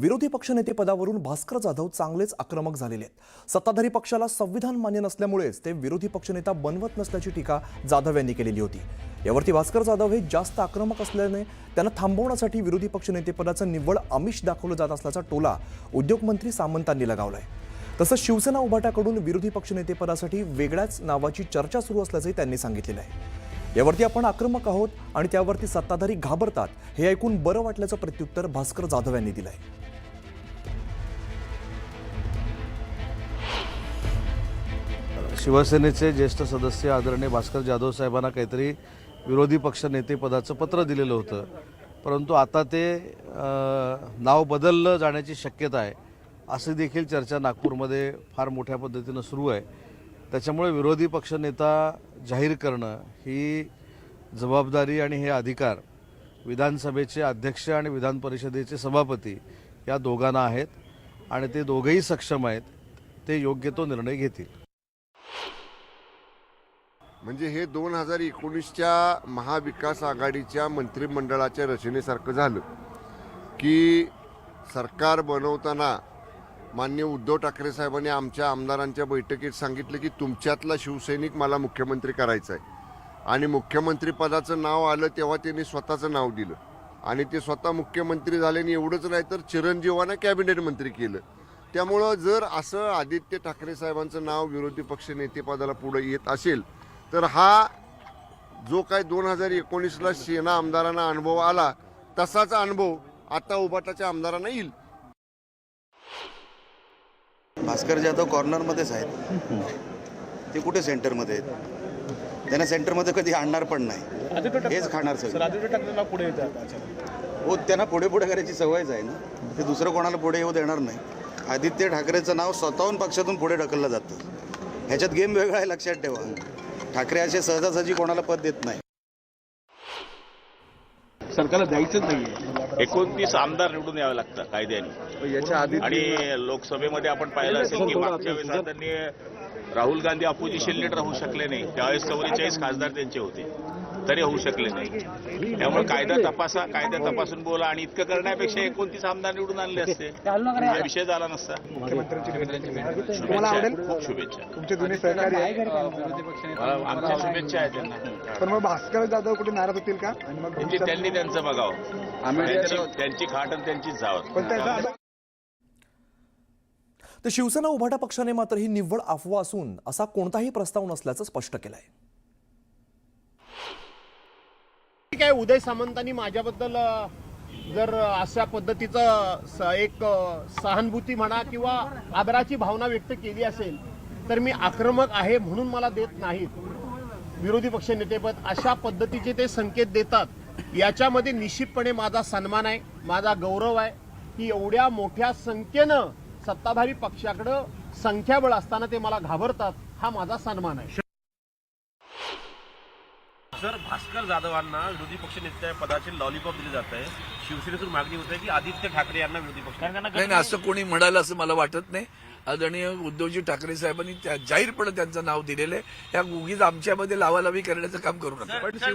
विरोधी पक्षनेतेपदावरून भास्कर जाधव चांगलेच आक्रमक झालेले आहेत. सत्ताधारी पक्षाला संविधान मान्य नसल्यामुळेच ते विरोधी पक्षनेता बनवत नसल्याची टीका जाधव यांनी केलेली होती. यावरती भास्कर जाधव हे जास्त आक्रमक असल्याने त्यांना थांबवण्यासाठी विरोधी पक्षनेतेपदाचं निव्वळ आमिष दाखवलं जात असल्याचा टोला उद्योगमंत्री सामंतांनी लगावलाय. तसंच शिवसेना उभाटाकडून विरोधी पक्षनेतेपदासाठी वेगळ्याच नावाची चर्चा सुरू असल्याचंही त्यांनी सांगितलेलं आहे. यावरती आपण आक्रमक आहोत आणि त्यावरती सत्ताधारी घाबरतात हे ऐकून बरं वाटल्याचं प्रत्युत्तर भास्कर जाधव यांनी दिलं आहे शिवसेनेचे ज्येष्ठ सदस्य आदरणीय भास्कर जाधव साहेबांना काहीतरी विरोधी पक्ष नेतेपदाचं पत्र दिलेलं होतं. परंतु आता ते नाव बदललं जाण्याची शक्यता आहे अशी देखील चर्चा नागपूरमध्ये फार मोठ्या पद्धतीनं सुरू आहे. त्याच्यामुळे विरोधी पक्षनेता जाहीर करणं ही जबाबदारी आणि हे अधिकार विधानसभेचे अध्यक्ष आणि विधान परिषदेचे सभापती या दोघांना आहेत आणि ते दोघंही सक्षम आहेत ते योग्य तो निर्णय घेतील. म्हणजे हे दोन हजार एकोणीसच्या महाविकास आघाडीच्या मंत्रिमंडळाच्या रचनेसारखं झालं की सरकार बनवताना मान्य उद्धव ठाकरे साहेबांनी आमच्या आमदारांच्या बैठकीत सांगितलं की तुमच्यातला शिवसैनिक मला मुख्यमंत्री करायचा आहे. आणि मुख्यमंत्रीपदाचं नाव आलं तेव्हा त्यांनी स्वतःचं नाव दिलं. आणि ते स्वतः मुख्यमंत्री झाले आणि एवढंच नाही तर चिरंजीवानं कॅबिनेट मंत्री केलं. त्यामुळं जर असं आदित्य ठाकरे साहेबांचं नाव विरोधी पक्ष नेतेपदाला पुढे येत असेल तर हा जो काय दोन हजार एकोणीसला सेना आमदारांना अनुभव आला तसाच अनुभव आता उबाटाच्या आमदारांना येईल. भास्कर जाधव कॉर्नरमध्येच आहेत. ते कुठे सेंटरमध्ये आहेत? त्यांना सेंटरमध्ये कधी आणणार पण नाही. हेच खाणार सगळं. पुढे अचानक हो त्यांना पुढे पुढे करायची सवयच आहे ना. ते दुसरं कोणाला पुढे येऊ देणार नाही. आदित्य ठाकरेचं नाव स्वतःहून पक्षातून पुढे ढकललं जातं. ह्याच्यात गेम वेगळा आहे लक्षात ठेवा. ठाकरे असे सहजासहजी कोणाला पद देत नाही. सरकारला द्यायचंच नाहीये. एकोणतीस आमदार निवडून यावं लागतं कायद्याने. याच्या आधी आणि लोकसभेमध्ये आपण पाहिलं असेल की मागच्या वेळेस त्यांनी राहुल गांधी अपोजिशन लीडर होऊ शकले नाही. त्यावेळेस चौवेचाळीस खासदार त्यांचे होते. तरी होऊ शकले नाही. त्यामुळे कायदा तपासा कायदा तपासून बोला आणि इतकं करण्यापेक्षा एकोणतीस आमदार निवडून आणले असते. हा विषय झाला नसता. शुभेच्छा. खूप शुभेच्छा. तुमचे सहकारी आहे आमच्या शुभेच्छा आहेत त्यांना. पण मग भास्कर जाधव कुठे नाराज होतील का? आणि मग त्यांची त्यांनी त्यांचं बघावं. त्यांची त्यांची खाट आणि त्यांची पण त्याचा जावं तर शिवसेना उभाटा पक्षाने मात्र ही निव्वळ अफवा असून असा कोणताही प्रस्ताव नसल्याचं स्पष्ट केलंय. ठीक आहे उदय सामंतांनी माझ्याबद्दल जर अशा पद्धतीचं स- एक सहानुभूती म्हणा किंवा आदराची भावना व्यक्त केली असेल तर मी आक्रमक आहे म्हणून मला देत नाहीत. विरोधी पक्ष नेतेपद अशा पद्धतीचे ते संकेत देतात याच्यामध्ये निश्चितपणे माझा सन्मान आहे माझा गौरव आहे की एवढ्या मोठ्या संख्येनं सत्ताधारी पक्षाकडं संख्याबळ असताना ते मला घाबरतात हा माझा सन्मान आहे. सर भास्कर जाधवांना विरोधी पक्षनेत्या पदाचे लॉलीपॉप दिले जात आहे. शिवसेनेतून मागणी होत आहे की आदित्य ठाकरे यांना विरोधी पक्ष नाही नाही असं कोणी म्हणालं असं मला वाटत नाही. आदरणीय उद्धवजी ठाकरे साहेबांनी त्या जाहीरपणे त्यांचं नाव दिलेलं आहे. या उगीच आमच्यामध्ये लावालावी करण्याचं काम करू नका.